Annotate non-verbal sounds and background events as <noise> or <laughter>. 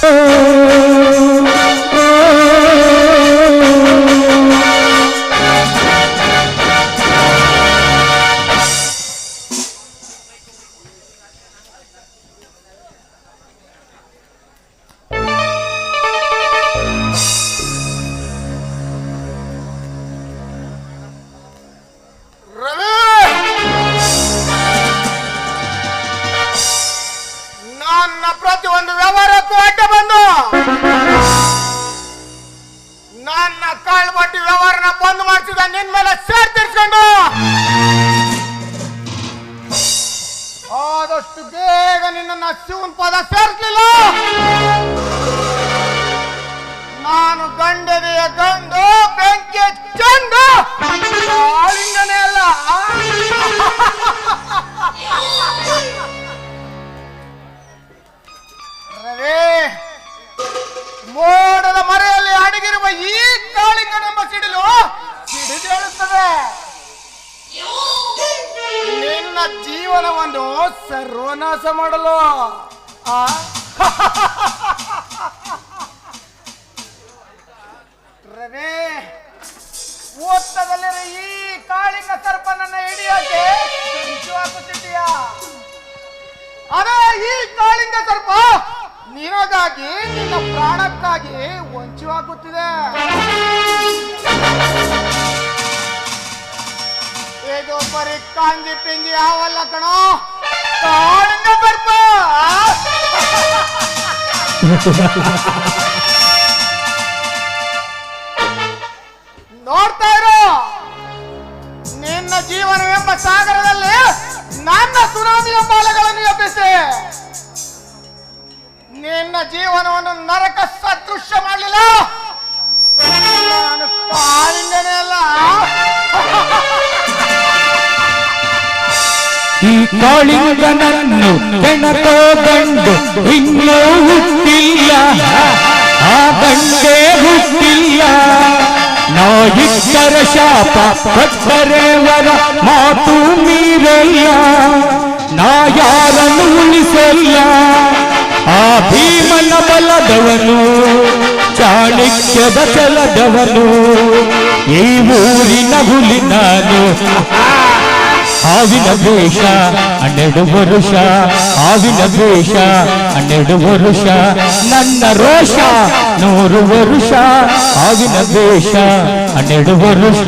Oh. <laughs> ನನ್ನ ಪ್ರತಿಯೊಂದು ವ್ಯವಹಾರಕ್ಕೂ ಅಡ್ಡ ಬಂದು. ನನ್ನ ಕಾಳ್ಬಟ್ಟಿ ವ್ಯವಹಾರನ ಬಂದ್ ಮಾಡಿಸಿದ ನಿನ್ ಮೇಲೆ ಸೇರ್ತಿರ್ಸ್ಕೊಂಡು ಆದಷ್ಟು ಬೇಗ ನಿನ್ನ ಶಿವನ್ ಪದ ಸೇರ್ಲಿಲ್ಲ ನಿನ್ನ ಜೀವನವನ್ನು ಸರ್ವನಾಶ ಮಾಡಲು. ಆ? ರವಿ ಈ ಕಾಳಿಂಗ ಸರ್ಪನನ್ನ ಹಿಡಿಯಕ್ಕೆ ಹಿಡಿಯೋಕೆ ಹಾಕುತ್ತಿದ್ದೀಯಾ ಅದೇ ಈ ಕಾಳಿಂಗ ಸರ್ಪ ನಿನಗಾಗಿ ನಿನ್ನ ಪ್ರಾಣಕ್ಕಾಗಿ ಹೊಂಚು ಹಾಕುತ್ತಿದೆ ಇದು ಬರೀ ಕಾಂಜಿ ಪಿಂಜಿ ಯಾವಲ್ಲ ಕಣೋ ಕಾಳಿಂದ ಬರ್ಪ. ನೋಡ್ತಾ ಇರು. ನಿನ್ನ ಜೀವನವೆಂಬ ಸಾಗರದಲ್ಲಿ ನನ್ನ ಸುನಾಮಿಯ ಬಾಲಗಳನ್ನು ಎಬ್ಬಿಸಿ. ನಿನ್ನ ಜೀವನವನ್ನು ನರಕ ಸದೃಶ್ಯ ಮಾಡಲಿಲ್ಲ. ಈ ಕಾಳಿಂಗನನ್ನು ಕೆಣಕೋ ಗಂಡು ಇನ್ನೂ ಹುಟ್ಟಿಲ್ಲ ಆ ಗಂಡೇ ಹುಟ್ಟಿಲ್ಲ ನಾಯಿಕ್ಕರ ಶಾಪ ಕೊಟ್ಟರೆ ವರ ಮಾತು ಮೀರಲ್ಲ ನಾ ಯಾರನ್ನು ಉಳಿಸಲ್ಲ ಆ ಭೀಮನ ಬಲದವನು ಚಾಣಕ್ಯದ ಛಲದವನು ಈ ಊರಿನ ಹುಲಿ ನಾನು ఆవిన భూష అన్నెడు వరుష ఆవిన భూష అన్నెడు వరుష నన్న రోష నూరు వరుష ఆవిన భూష అన్నెడు వరుష.